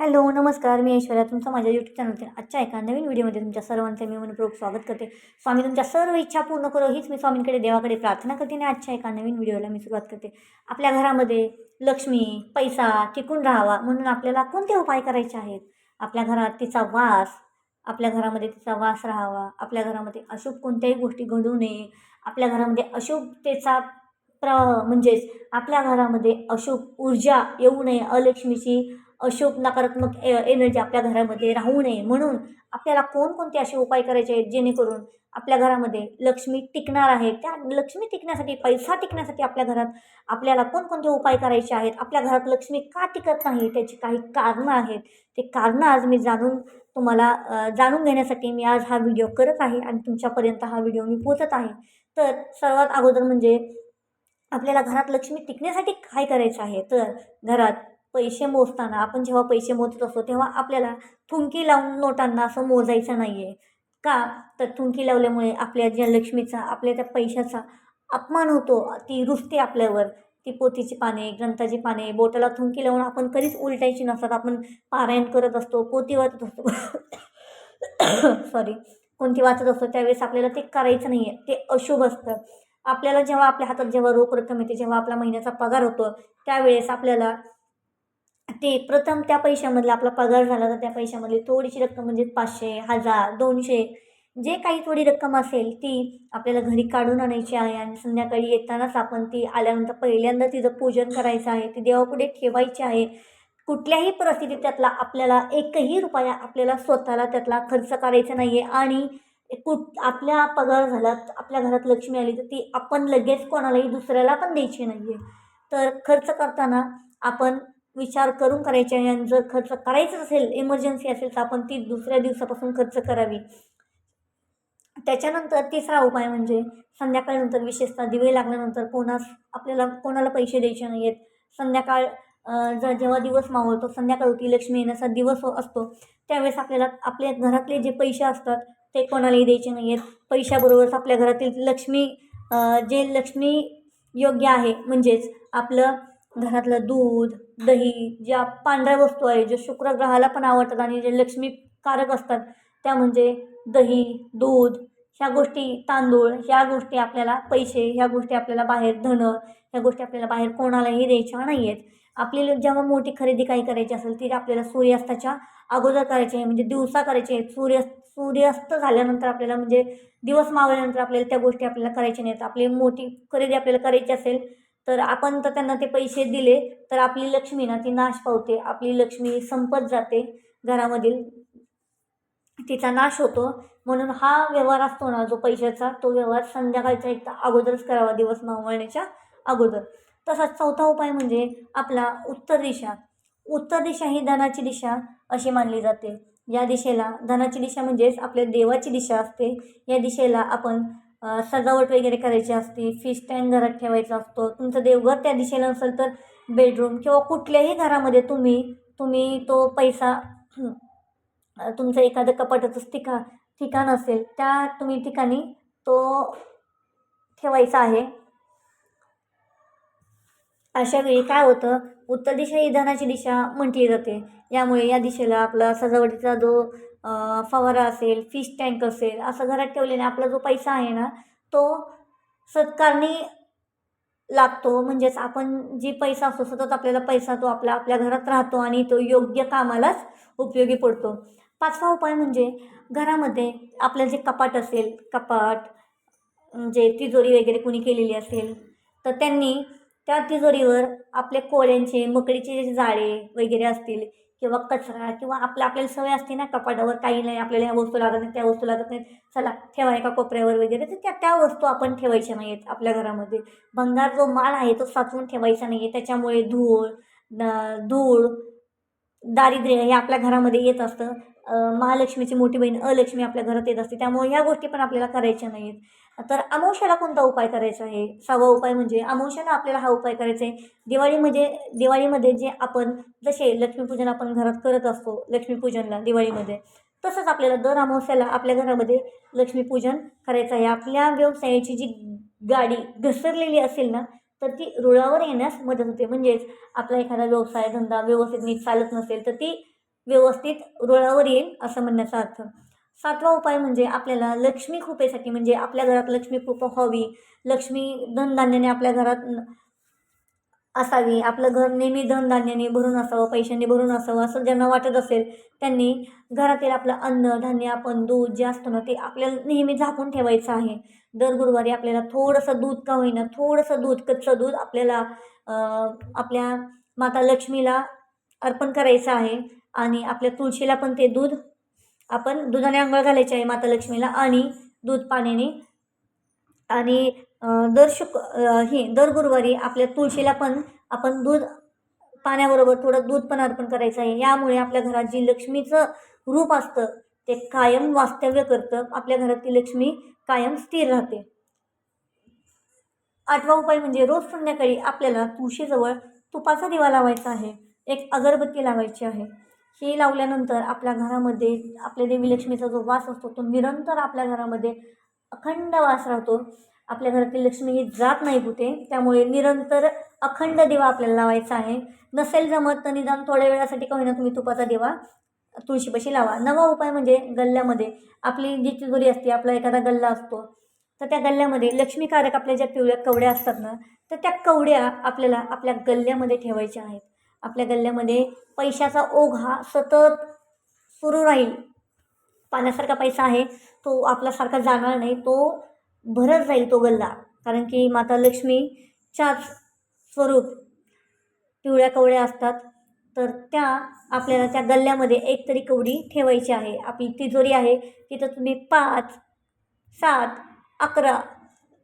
Hello नमस्कार. मी ऐश्वर्या. तुमचं माझ्या यूट्यूब चॅनलतील आजच्या एका नवीन व्हिडिओमध्ये तुमच्या सर्वांचे मी मनपूर्वक स्वागत करते. स्वामी तुमच्या सर्व इच्छा पूर्ण करो. हीच मी स्वामींकडे देवाकडे प्रार्थना करते आणि आजच्या एका नवीन व्हिडिओला मी सुरुवात करते. आपल्या घरामध्ये लक्ष्मी पैसा टिकून राहावा म्हणून आपल्याला कोणते उपाय करायचे आहेत? आपल्या घरात तिचा वास आपल्या घरामध्ये तिचा वास राहावा. आपल्या घरामध्ये अशुभ कोणत्याही गोष्टी घडू नये. आपल्या घरामध्ये अशुभतेचा प्र म्हणजेच आपल्या घरामध्ये अशुभ ऊर्जा येऊ नये. अलक्ष्मीची अशुभ नकारात्मक ए एनर्जी आपल्या घरामध्ये राहू नये म्हणून आपल्याला कोणकोणते असे उपाय करायचे आहेत? जेणेकरून आपल्या घरामध्ये लक्ष्मी टिकणार आहे. त्या लक्ष्मी टिकण्यासाठी पैसा टिकण्यासाठी आपल्या घरात आपल्याला कोणकोणते उपाय करायचे आहेत? आपल्या घरात लक्ष्मी का टिकत नाही? त्याची काही कारणं आहेत. ते कारणं आज मी जाणून तुम्हाला जाणून घेण्यासाठी मी आज हा व्हिडिओ करत आहे आणि तुमच्यापर्यंत हा व्हिडिओ मी पोचत आहे. तर सर्वात अगोदर म्हणजे आपल्याला घरात लक्ष्मी टिकण्यासाठी काय करायचं आहे? तर घरात पैसे मोजताना आपण जेव्हा पैसे मोजत असतो तेव्हा आपल्याला थुंकी लावून नोटांना असं मोजायचं नाही आहे का? तर थुंकी लावल्यामुळे आपल्या ज्या लक्ष्मीचा आपल्या त्या पैशाचा अपमान होतो ती रुजते आपल्यावर. ती पोथीची पाने ग्रंथाची पाने बोटाला थुंकी लावून आपण कधीच उलटायची नसतात. आपण पारायण करत असतो पोथी वाचत असतो. सॉरी कोणती वाचत असतो त्यावेळेस आपल्याला ते करायचं नाही आहे ते अशुभ असतं. आपल्याला जेव्हा आपल्या हातात जेव्हा रोख रक्कम येते जेव्हा आपला महिन्याचा पगार होतो त्यावेळेस आपल्याला ते प्रथम त्या पैशामधला आपला पगार झाला तर त्या पैशामधली थोडीशी रक्कम म्हणजे पाचशे हजार दोनशे जे काही थोडी रक्कम असेल ती आपल्याला घरी काढून आणायची आहे आणि संध्याकाळी येतानाच आपण ती आल्यानंतर पहिल्यांदा तिचं पूजन करायचं आहे ती देवापुढे ठेवायची आहे. कुठल्याही परिस्थितीत त्यातला आपल्याला एकही रुपया आपल्याला स्वतःला त्यातला खर्च करायचा नाही आहे आणि कुठ आपल्या पगार झाला आपल्या घरात लक्ष्मी आली तर ती आपण लगेच कोणालाही दुसऱ्याला पण द्यायची नाही आहे तर खर्च करताना आपण विचार करून करायचे आहे आणि जर खर्च करायचाच असेल इमर्जन्सी असेल तर आपण ती दुसऱ्या दिवसापासून खर्च करावी. त्याच्यानंतर तिसरा उपाय म्हणजे संध्याकाळनंतर विशेषतः दिवे लागल्यानंतर कोणास आपल्याला कोणाला पैसे द्यायचे नाही आहेत संध्याकाळ जर जेव्हा दिवस मावळतो संध्याकाळ होती लक्ष्मी येण्याचा दिवस असतो त्यावेळेस आपल्याला आपल्या घरातले जे पैसे असतात ते कोणालाही द्यायचे नाही आहेत पैशाबरोबरच आपल्या घरातील लक्ष्मी जे लक्ष्मी योग्य आहे म्हणजेच आपलं घरातलं दूध दही ज्या पांढऱ्या वस्तू आहे जे शुक्रग्रहाला पण आवडतात आणि जे लक्ष्मीकारक असतात त्या म्हणजे दही दूध ह्या गोष्टी तांदूळ ह्या गोष्टी आपल्याला पैसे ह्या गोष्टी आपल्याला बाहेर धनं ह्या गोष्टी आपल्याला बाहेर कोणालाही द्यायच्या नाही आहेत आपली जेव्हा मोठी खरेदी काही करायची असेल ती आपल्याला सूर्यास्ताच्या अगोदर करायची आहे म्हणजे दिवसा करायची आहे. सूर्य सूर्यास्त झाल्यानंतर आपल्याला म्हणजे दिवस मावल्यानंतर आपल्याला त्या गोष्टी आपल्याला करायच्या नाहीत आपली मोठी खरेदी आपल्याला करायची असेल तर आपण तर त्यांना ते पैसे दिले तर आपली लक्ष्मी ना ती नाश पावते. आपली लक्ष्मी संपत जाते घरामधील. तिचा नाश होतो. म्हणून हा व्यवहार असतो ना जो पैशाचा तो व्यवहार संध्याकाळच्या एक अगोदरच करावा दिवस मावळण्याच्या अगोदर. तसाच चौथा उपाय म्हणजे आपला उत्तर दिशा. उत्तर दिशा ही धनाची दिशा अशी मानली जाते. या दिशेला धनाची दिशा म्हणजेच आपल्या देवाची दिशा असते. या दिशेला आपण सजावट वगैरे करायची असते फिश टँक घरात ठेवायचा असतो. तुमचं देवघर त्या दिशेला असेल तर बेडरूम किंवा कुठल्याही घरामध्ये तुम्ही तुम्ही तो पैसा तुमचं एखादं कपाटाचं ठिका ठिकाण असेल त्या तुम्ही ठिकाणी तो ठेवायचा आहे. अशा वेळी काय होतं उत्तर दिशा ही धनाची दिशा म्हटली जाते. यामुळे या दिशेला आपला सजावटीचा जो फवारा असेल फिश टँक असेल असं घरात ठेवल्याने आपला जो पैसा आहे ना तो सत्कारणी लागतो. म्हणजेच आपण जी पैसा असतो सतत आपल्याला पैसा तो आपला आपल्या घरात राहतो आणि तो योग्य कामालाच उपयोगी पडतो. पाचवा उपाय म्हणजे घरामध्ये आपलं जे कपाट असेल कपाट म्हणजे तिजोरी वगैरे कुणी केलेली असेल तर त्यांनी त्या तिजोरीवर आपल्या कोळ्यांचे मकडीचे जे जाळे वगैरे असतील किंवा कचरा किंवा आपल्या आपल्याला सवय असते ना कपाटावर काही नाही आपल्याला ह्या वस्तू लागत नाही त्या वस्तू लागत नाहीत. चला ठेवा एका कोपऱ्यावर वगैरे. तर त्या त्या वस्तू आपण ठेवायच्या नाही आहेत आपल्या घरामध्ये. भंगार जो माल आहे तो साचवून ठेवायचा नाही आहे त्याच्यामुळे धूळ न- धूळ दारिद्र्य हे आपल्या घरामध्ये येत असतं. महालक्ष्मीची मोठी बहीण अलक्ष्मी आपल्या घरात येत असते. त्यामुळे ह्या गोष्टी पण आपल्याला करायच्या नाही आहेत तर अमावश्याला कोणता उपाय करायचा आहे? सहावा उपाय म्हणजे अमावश्याला आपल्याला हा उपाय करायचा आहे. दिवाळीमध्ये म्हणजे, दिवाळीमध्ये जे आपण जसे लक्ष्मीपूजन आपण घरात करत असतो लक्ष्मीपूजनला दिवाळीमध्ये तसंच आपल्याला दर अमावस्याला आपल्या घरामध्ये लक्ष्मीपूजन करायचं आहे. आपल्या व्यवसायाची जी गाडी घसरलेली असेल ना तर ती रुळावर येण्यास मदत होते. म्हणजेच आपला एखादा व्यवसाय धंदा व्यवस्थित नीट चालत नसेल तर ती व्यवस्थित रुळावर येईल असं म्हणण्याचा अर्थ. सातवा उपाय म्हणजे आपल्याला लक्ष्मी कृपेसाठी म्हणजे आपल्या घरात लक्ष्मी कृपा हवी लक्ष्मी धनधान्याने आपल्या घरात असावी आपलं घर नेहमी धनधान्याने भरून असावं पैशाने भरून असावं असं ज्यांना वाटत असेल त्यांनी घरातील आपलं अन्न धान्य आपण दूध जे असतं ना ते आपल्याला नेहमी झाकून ठेवायचं आहे. दर गुरुवारी आपल्याला थोडंसं दूध का होईना थोडंसं दूध कच्चं दूध आपल्याला आपल्या माता लक्ष्मीला अर्पण करायचं आहे. आणि आपल्या तुळशीला पण ते दूध आपण दुधाने आंघोळ घालायची आहे माता लक्ष्मीला आणि दूध पाण्याने. आणि दर शुक हे दर गुरुवारी आपल्या तुळशीला पण आपण दूध पाण्याबरोबर थोडं दूध पण अर्पण करायचं आहे. यामुळे आपल्या घरात जी लक्ष्मीचं रूप असतं ते कायम वास्तव्य करतं. आपल्या घरात ती लक्ष्मी कायम स्थिर राहते. आठवा उपाय म्हणजे रोज संध्याकाळी आपल्याला तुळशीजवळ तुपाचा दिवा लावायचा आहे. एक अगरबत्ती लावायची आहे. ही लावल्यानंतर आपल्या घरामध्ये आपल्या देवी लक्ष्मीचा जो वास असतो तो निरंतर आपल्या घरामध्ये अखंड वास राहतो. आपल्या घरातील लक्ष्मी ही जात नाही कुठे त्यामुळे निरंतर अखंड दिवा आपल्याला लावायचा आहे. नसेल जमत तर निदान थोड्या वेळासाठी कमी ना तुम्ही तुपाचा दिवा तुळशीपाशी लावा. नवा उपाय म्हणजे गल्ल्यामध्ये आपली जी तिजोरी असते आपला एखादा गल्ला असतो तर त्या गल्ल्यामध्ये लक्ष्मीकारक आपल्या ज्या पिवळ्या कवड्या असतात ना तर त्या कवड्या आपल्याला आपल्या गल्ल्यामध्ये ठेवायच्या आहेत. आपल्या गल्ल्यामध्ये पैशाचा ओघ हा सतत सुरू राहील. पाण्यासारखा पैसा आहे तो आपल्यासारखा जाणार नाही तो भरत जाईल तो गल्ला. कारण की माता लक्ष्मीच्याच स्वरूप पिवळ्या कवड्या असतात तर त्या आपल्याला त्या गल्ल्यामध्ये एक तरी कवडी ठेवायची आहे. आपली तिजोरी आहे. तिथं तुम्ही पाच सात अकरा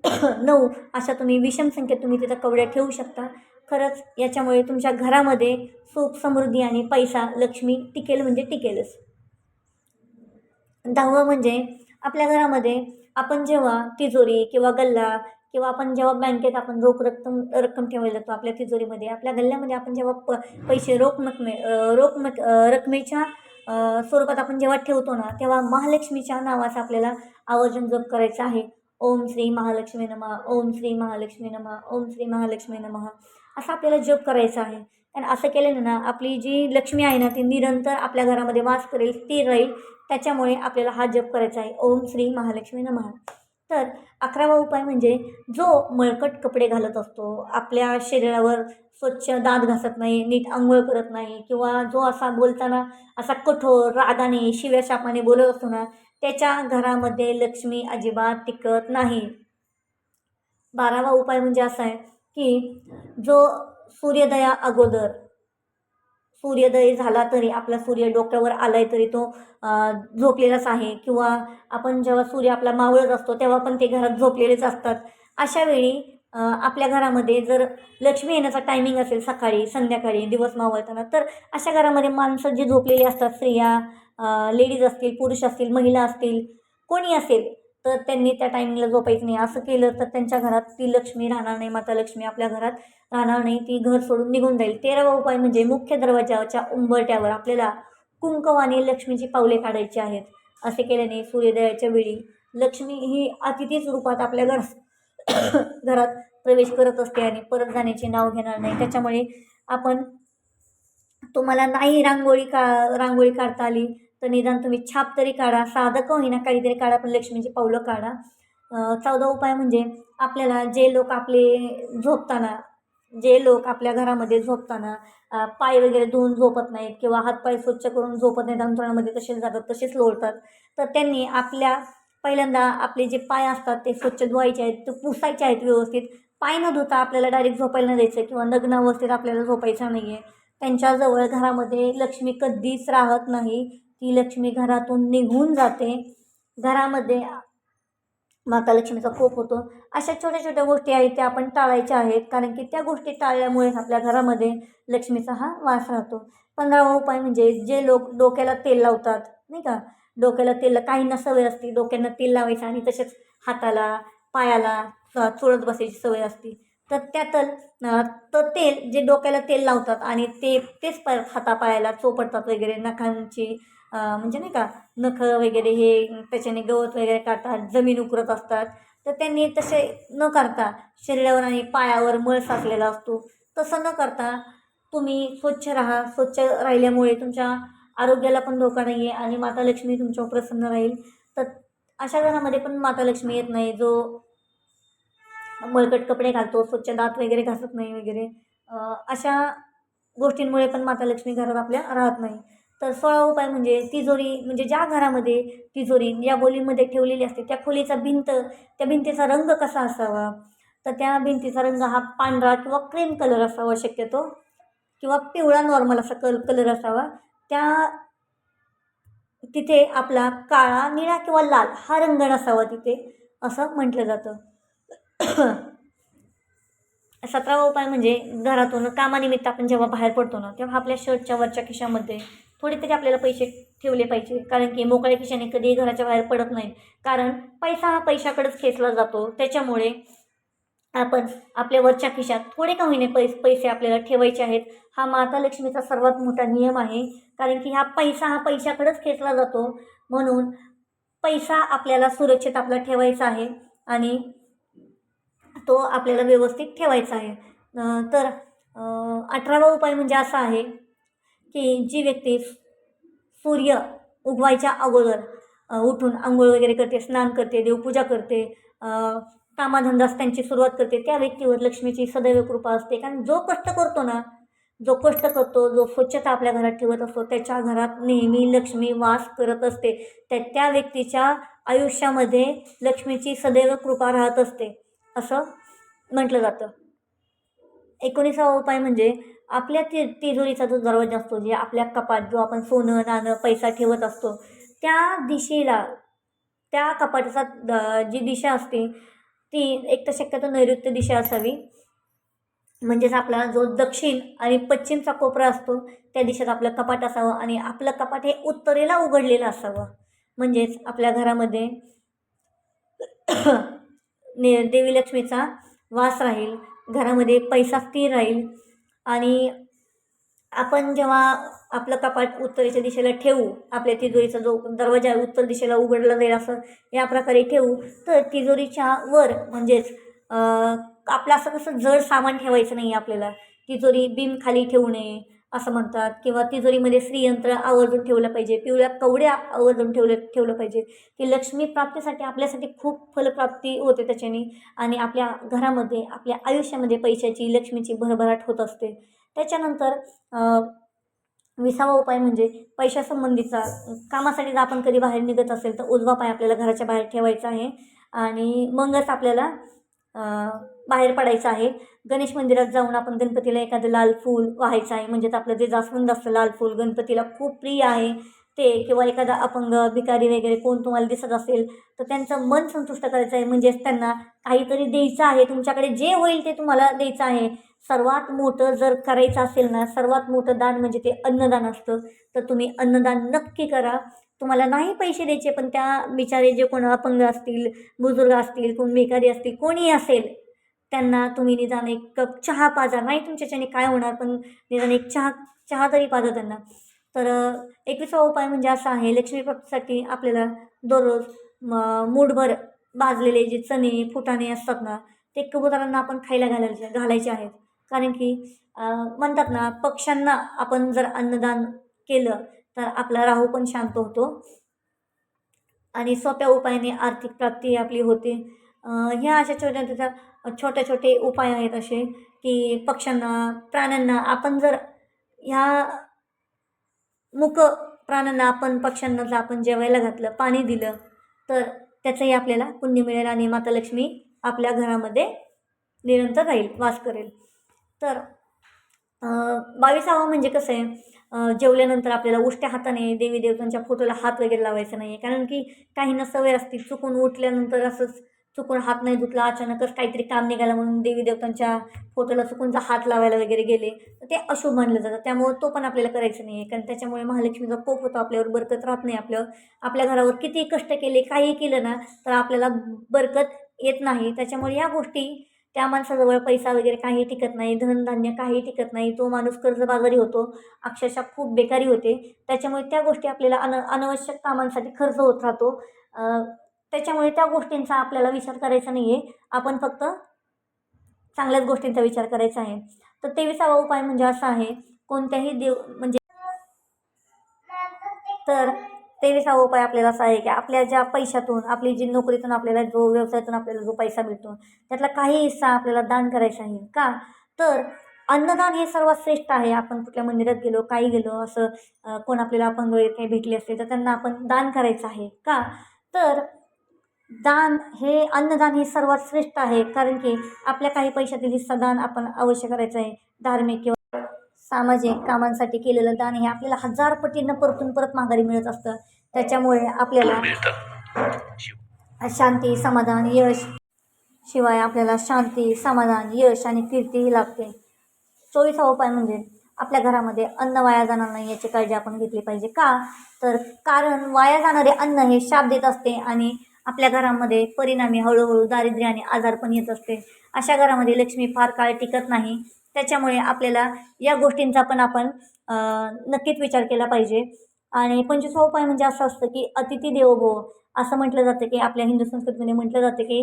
नऊ अशा तुम्ही विषम संख्येत तुम्ही तिथं कवड्या ठेवू शकता. खरंच याच्यामुळे तुमच्या घरामध्ये सुख समृद्धी आणि पैसा लक्ष्मी टिकेल म्हणजे टिकेलच. दहावं म्हणजे आपल्या घरामध्ये आपण जेव्हा तिजोरी किंवा गल्ला किंवा आपण जेव्हा बँकेत आपण रोख रक्कम रक्कम ठेवायला जातो आपल्या तिजोरीमध्ये आपल्या गल्ल्यामध्ये आपण जेव्हा प पैसे रोख मकमे रोख मक रकमेच्या स्वरूपात आपण जेव्हा ठेवतो ना तेव्हा महालक्ष्मीच्या नावाचा आपल्याला आवर्जन जप करायचा आहे. ओम श्री महालक्ष्मी नमः ओम श्री महालक्ष्मी नमः ओम श्री महालक्ष्मी नमः असं आपल्याला जप करायचा आहे. कारण असं केल्यानं ना आपली जी लक्ष्मी आहे ना ती निरंतर आपल्या घरामध्ये वास करेल स्थिर राहील त्याच्यामुळे आपल्याला हा जप करायचा आहे. ओम श्री महालक्ष्मी नमः. तर अकरावा उपाय म्हणजे जो मळकट कपडे घालत असतो आपल्या शरीरावर स्वच्छ दात घासत नाही नीट आंघोळ करत नाही किंवा जो असा बोलताना असा कठोर रागाने शिव्या शापाने बोलत असतो ना त्याच्या घरामध्ये लक्ष्मी अजिबात टिकत नाही. बारावा उपाय म्हणजे असा आहे की जो सूर्योदया अगोदर सूर्योदय झाला तरी आपला सूर्य डोक्यावर आलाय तरी तो झोपलेलाच आहे. किंवा आपण जेव्हा सूर्य आपला मावळत असतो तेव्हा पण ते घरात झोपलेलेच असतात. अशा वेळी आपल्या घरामध्ये जर लक्ष्मी येण्याचा टायमिंग असेल सकाळी संध्याकाळी दिवस मावळताना तर अशा घरामध्ये माणसं जी झोपलेली असतात स्त्रिया लेडीज असतील पुरुष असतील महिला असतील कोणी असेल तर त्यांनी त्या टायमिंगला झोपायचं नाही. असं केलं तर त्यांच्या घरात ती लक्ष्मी राहणार नाही. माता लक्ष्मी आपल्या घरात राहणार नाही. ती घर सोडून निघून जाईल. तेरावा उपाय म्हणजे मुख्य दरवाजाच्या उंबरट्यावर आपल्याला कुंकवाने लक्ष्मीची पावले काढायची आहेत. असे केल्याने सूर्योदयाच्या वेळी लक्ष्मी ही अतिथीच रूपात आपल्या घर घरात प्रवेश करत असते आणि परत जाण्याचे नाव घेणार नाही. त्याच्यामुळे आपण तुम्हाला नाही रांगोळी का रांगोळी काढता आली. तर निदान तुम्ही छाप तरी काढा साधं का होईना काहीतरी काढा पण लक्ष्मीची पावलं काढा. चौदा उपाय म्हणजे आपल्याला जे लोक आपले झोपताना जे लोक आपल्या घरामध्ये झोपताना पाय वगैरे धुवून झोपत नाहीत किंवा हातपाय स्वच्छ करून झोपत नाहीत अंथरुणामध्ये तसेच जातात तसेच लोळतात तर त्यांनी आपल्या पहिल्यांदा आपले जे पाय असतात ते स्वच्छ धुवायचे आहेत ते पुसायचे आहेत व्यवस्थित. पाय न धुता आपल्याला डायरेक्ट झोपायला न द्यायचं किंवा नग्न अवस्थेत आपल्याला झोपायचं नाही आहे त्यांच्याजवळ घरामध्ये लक्ष्मी कधीच राहत नाही. ती लक्ष्मी घरातून निघून जाते. घरामध्ये माता लक्ष्मीचा कोप होतो. अशा छोट्या छोट्या गोष्टी आहेत त्या आपण टाळायच्या आहेत. कारण की त्या गोष्टी टाळल्यामुळेच आपल्या घरामध्ये लक्ष्मीचा हा वास राहतो. पंधरावा उपाय म्हणजे जे लोक डोक्याला तेल लावतात नाही का? डोक्याला तेल काहींना सवय असते डोक्यांना तेल लावायचं आणि तसेच हाताला पायाला चोळत बसायची सवय असते. तर त्यातल तर तेल जे डोक्याला तेल लावतात आणि ते तेच पर हातापायाला चोपडतात वगैरे नखांची म्हणजे नाही का नखं वगैरे हे त्याच्याने गवत वगैरे काढतात जमीन उकरत असतात. तर त्यांनी तसे न करता शरीरावर आणि पायावर मळ साचलेला असतो. तसं न करता तुम्ही स्वच्छ राहा. स्वच्छ राहिल्यामुळे तुमच्या आरोग्याला पण धोका नाही आहे आणि माता लक्ष्मी तुमच्यावर प्रसन्न राहील. तर अशा घरामध्ये पण माता लक्ष्मी येत नाही. जो मळकट कपडे घालतो स्वच्छ दात वगैरे घासत नाही वगैरे अशा गोष्टींमुळे पण माता लक्ष्मी घरात आपल्या राहत नाही. तर सोळा उपाय म्हणजे तिजोरी म्हणजे ज्या घरामध्ये तिजोरी ज्या बोलीमध्ये ठेवलेली असते त्या खोलीचा भिंत त्या भिंतीचा रंग कसा असावा? तर त्या भिंतीचा रंग हा पांढरा किंवा क्रीम कलर असावा शक्यतो किंवा पिवळा नॉर्मल असा कल कलर असावा. त्या तिथे आपला काळा निळा किंवा लाल हा रंग नसावा तिथे असं म्हटलं जातं. सतरावा उपाय म्हणजे घरातून कामानिमित्त आपण जेव्हा बाहेर पडतो ना तेव्हा आपल्या शर्टच्या वरच्या खिशामध्ये थोडे तरी आपल्याला पैसे ठेवले पाहिजे. कारण की मोकळ्या खिशाने कधीही घराच्या बाहेर पडत नाही. कारण पैसा हा पैशाकडेच खेचला जातो. त्याच्यामुळे आपण आपल्या वरच्या खिशात थोडे का होईने पैस पैसे आपल्याला ठेवायचे आहेत. हा माता लक्ष्मीचा सर्वात मोठा नियम आहे. कारण की हा पैसा हा पैशाकडेच खेचला जातो. म्हणून पैसा आपल्याला सुरक्षित आपला ठेवायचा आहे. आणि तो आपल्याला व्यवस्थित ठेवायचा आहे. तर अठरावा उपाय म्हणजे असा आहे की जी व्यक्ती सूर्य उगवायच्या अगोदर उठून आंघोळ वगैरे करते स्नान करते देवपूजा करते कामाधंदास त्यांची सुरुवात करते त्या व्यक्तीवर लक्ष्मीची सदैव कृपा असते. कारण जो कष्ट करतो ना जो कष्ट करतो जो स्वच्छता आपल्या घरात ठेवत असतो त्याच्या घरात नेहमी लक्ष्मी वास करत असते. त्या त्या व्यक्तीच्या आयुष्यामध्ये लक्ष्मीची सदैव कृपा राहत असते. असं म्हटलं जातं. एकोणीसावा उपाय म्हणजे आपल्या ति तिजोरीचा जो दरवाजा असतो जे आपल्या कपाट जो आपण सोनं नाणं पैसा ठेवत असतो त्या दिशेला त्या कपाटाचा द- जी दिशा असते ती एक तर शक्यतो नैऋत्य दिशा असावी. म्हणजेच आपला जो दक्षिण आणि पश्चिमचा कोपरा असतो त्या दिशेत आपलं कपाट असावं आणि आपलं कपाट हे उत्तरेला उघडलेलं असावं. म्हणजेच आपल्या घरामध्ये ने देवी लक्ष्मीचा वास राहील घरामध्ये पैसा स्थिर राहील आणि आपण जेव्हा आपलं कपाट उत्तरेच्या दिशेला ठेवू आपल्या तिजोरीचा जो दरवाजा उत्तर दिशेला उघडला जाईल असं या प्रकारे ठेवू तर तिजोरीच्या वर म्हणजेच आपलं असं कसं जड सामान ठेवायचं नाही आपल्याला. तिजोरी बीम खाली ठेवू नये असं म्हणतात. किंवा तिजोरीमध्ये श्रीयंत्र आवर्जून ठेवलं पाहिजे. पिवळ्या कवड्या आवर्जून ठेवलं ठेवलं पाहिजे. की लक्ष्मी प्राप्तीसाठी आपल्यासाठी खूप फलप्राप्ती होते त्याच्याने. आणि आपल्या घरामध्ये आपल्या आयुष्यामध्ये पैशाची लक्ष्मीची भरभराट होत असते. त्याच्यानंतर विसावा उपाय म्हणजे पैशासंबंधीचा कामासाठी जर आपण कधी बाहेर निघत असेल तर उजवा पाय आपल्याला घराच्या बाहेर ठेवायचा आहे. आणि मगच आपल्याला बाहेर पडायचं आहे. गणेश मंदिरात जाऊन आपण गणपतीला एखादं लाल फूल व्हायचं आहे. म्हणजेच आपलं जे जास्वंद असतं लाल फूल गणपतीला खूप प्रिय आहे. ते किंवा एखादा अपंग भिकारी वगैरे कोण तुम्हाला दिसत असेल तर त्यांचं मन संतुष्ट करायचं आहे. म्हणजेच त्यांना काहीतरी द्यायचं आहे. तुमच्याकडे जे होईल ते तुम्हाला द्यायचं आहे. सर्वात मोठं जर करायचं असेल ना सर्वात मोठं दान म्हणजे ते अन्नदान असतं. तर तुम्ही अन्नदान नक्की करा. तुम्हाला नाही पैसे द्यायचे पण त्या बिचारे जे कोण अपंग असतील बुजुर्ग असतील कोण भिकारी असतील कोणी असेल त्यांना तुम्ही निदान एक कप चहा पाजा. नाही तुमच्याच्याने काय होणार पण निदान एक चहा चहा तरी पाजा त्यांना. तर एकविसावा उपाय म्हणजे असा आहे लक्ष्मी आपल्याला दररोज म मूठभर भाजलेले जे चणे फुटाणे असतात ना ते कबुतरांना आपण खायला घालायचे घालायचे आहेत. कारण की म्हणतात ना पक्ष्यांना आपण जर अन्नदान केलं तर आपला राहू पण शांत होतो. आणि सोप्या उपायाने आर्थिक प्राप्ती आपली होते. ह्या अशा छोट्या छोट्या छोटे छोटे उपाय आहेत असे की पक्ष्यांना प्राण्यांना आपण जर ह्या मुक प्राण्यांना आपण पक्ष्यांना जर आपण जेवायला घातलं पाणी दिलं तर त्याचंही आपल्याला पुण्य मिळेल आणि माता लक्ष्मी आपल्या घरामध्ये निरंतर राहील वास करेल. तर बावीसावा म्हणजे कसं आहे? जेवल्यानंतर आपल्याला उष्ट्या हाताने देवी देवतांच्या फोटोला हात वगैरे लावायचा नाही आहे कारण की काहींना सवय असते चुकून उठल्यानंतर असंच चुकून हात नाही धुतला अचानकच काहीतरी काम निघाला म्हणून देवी देवतांच्या फोटोला चुकूनचा हात लावायला वगैरे गेले. तर ते अशुभ मानलं जातं. त्यामुळे तो पण आपल्याला करायचं नाही आहे कारण त्याच्यामुळे महालक्ष्मीचा कोप होतो आपल्यावर बरकत राहत नाही आपलं. आपल्या घरावर किती कष्ट केले काही केलं ना तर आपल्याला बरकत येत नाही. त्याच्यामुळे या गोष्टी त्या माणसाजवळ पैसा वगैरे काही टिकत नाही धनधान्य काही टिकत नाही तो माणूस कर्जबाजारी होतो अक्षरशः खूप बेकारी होते. त्याच्यामुळे त्या गोष्टी आपल्याला अन अनावश्यक कामांसाठी खर्च होत राहतो. त्याच्यामुळे त्या गोष्टींचा आपल्याला विचार करायचा नाही आहे आपण फक्त चांगल्याच गोष्टींचा विचार करायचा आहे. तर तेविसावा उपाय म्हणजे असा आहे कोणत्याही देव म्हणजे तर तेविसावा उपाय आपल्याला असा आहे की आपल्या ज्या पैशातून आपली जी नोकरीतून आपल्याला जो व्यवसायातून आपल्याला जो पैसा मिळतो त्यातला काही हिस्सा आपल्याला दान करायचा आहे. का? तर अन्नदान हे सर्वात श्रेष्ठ आहे. आपण कुठल्या मंदिरात गेलो काही गेलो असं कोण आपल्याला अपंग वगैरे काही भेटले असते तर त्यांना आपण दान करायचं आहे. का? तर दान हे अन्नदान हे सर्वात श्रेष्ठ आहे. कारण की आपल्या काही पैशातील हिस्सा दान आपण अवश्य करायचं आहे. धार्मिक किंवा सामाजिक कामांसाठी केलेलं दान हे आपल्याला हजार पटीनं परतून परत माघारी मिळत असतं. त्याच्यामुळे आपल्याला शांती समाधान यश. शिवाय आपल्याला शांती समाधान यश आणि कीर्तीही लाभते चोवीसा उपाय म्हणजे आपल्या घरामध्ये अन्न वाया जाणार नाही याची काळजी आपण घेतली पाहिजे का? तर कारण वाया जाणारे अन्न हे शाप देत असते आणि आपल्या घरामध्ये परिणामी हळूहळू दारिद्र्य आणि आजार पण येत असते. अशा घरामध्ये लक्ष्मी फार काळ टिकत नाही. त्याच्यामुळे आपल्याला या गोष्टींचा पण आपण नक्कीच विचार केला पाहिजे. आणि पंचवीसा उपाय म्हणजे असं असतं की अतिथी देवभव असं म्हटलं जातं की आपल्या हिंदू संस्कृतीमध्ये म्हटलं जातं की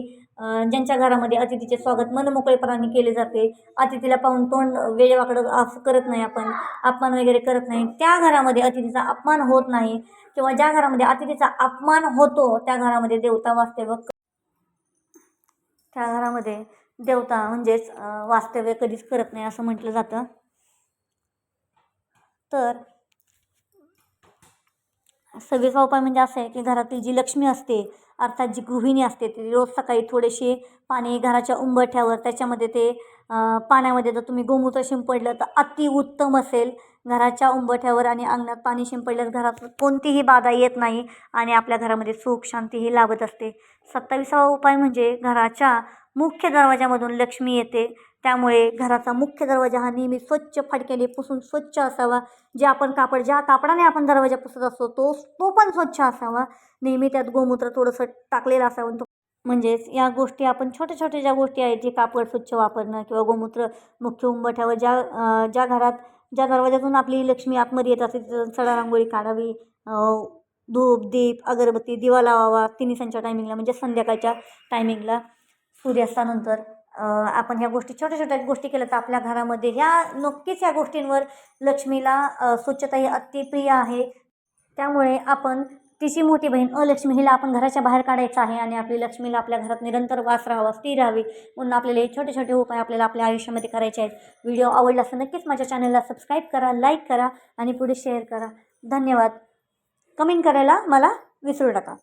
ज्यांच्या घरामध्ये अतिथीचे स्वागत मनमोकळेपणाने केले जाते अतिथीला पाहून तोंड वेळेवाकडं असं करत नाही आपण अपमान वगैरे करत नाही. त्या घरामध्ये अतिथीचा अपमान होत नाही किंवा ज्या घरामध्ये अतिथीचा अपमान होतो त्या घरामध्ये देवता वास्तव्य त्या घरामध्ये देवता म्हणजेच वास्तव्य कधीच करत नाही असं म्हटलं जातं. तर सव्वीसा उपाय म्हणजे असं आहे की घरातील जी लक्ष्मी असते अर्थात जी गृहिणी असते ती रोज सकाळी थोडेसे पाणी घराच्या उंबरठ्यावर त्याच्यामध्ये ते पाण्यामध्ये जर तुम्ही गोमूत्र शिंपडलं तर अतिउत्तम असेल. घराच्या उंबरठ्यावर आणि अंगणात पाणी शिंपडल्यास घरात कोणतीही बाधा येत नाही आणि आपल्या घरामध्ये सुख शांतीही लाभत असते. सत्तावीसावा उपाय म्हणजे घराच्या मुख्य दरवाजामधून लक्ष्मी येते. त्यामुळे घराचा मुख्य दरवाजा हा नेहमी स्वच्छ फडक्याने पुसून स्वच्छ असावा. जे आपण कापड ज्या कापडाने आपण दरवाजा पुसत असतो तो तो पण स्वच्छ असावा. नेहमी त्यात गोमूत्र थोडंसं टाकलेलं असावं. तो म्हणजेच या गोष्टी आपण छोट्या छोट्या ज्या गोष्टी आहेत जे कापड स्वच्छ वापरणं किंवा गोमूत्र मुख्य उंबठ्यावर ज्या ज्या घरात ज्या दरवाजातून आपली लक्ष्मी आतमध्ये येत असते तिथं सडा रांगोळी काढावी धूप दीप अगरबत्ती दिवा लावावा तिन्ही संच्या टायमिंगला म्हणजे संध्याकाळच्या टायमिंगला सूर्यास्तानंतर आपण ह्या गोष्टी छोट्या छोट्या गोष्टी केल्या तर आपल्या घरामध्ये ह्या नक्कीच ह्या गोष्टींवर लक्ष्मीला स्वच्छता ही अतिप्रिय आहे. त्यामुळे आपण तिची मोठी बहीण अलक्ष्मी हिला आपण घराच्या बाहेर काढायचं आहे आणि आपली लक्ष्मीला आपल्या घरात निरंतर वास राहावा स्थिर राहावी म्हणून आपल्याला हे छोटे छोटे उपाय आपल्याला आपल्या आयुष्यामध्ये करायचे आहेत. व्हिडिओ आवडला असं नक्कीच माझ्या चॅनलला सबस्क्राईब करा लाईक करा आणि पुढे शेअर करा. धन्यवाद. कमेंट करायला मला विसरू नका.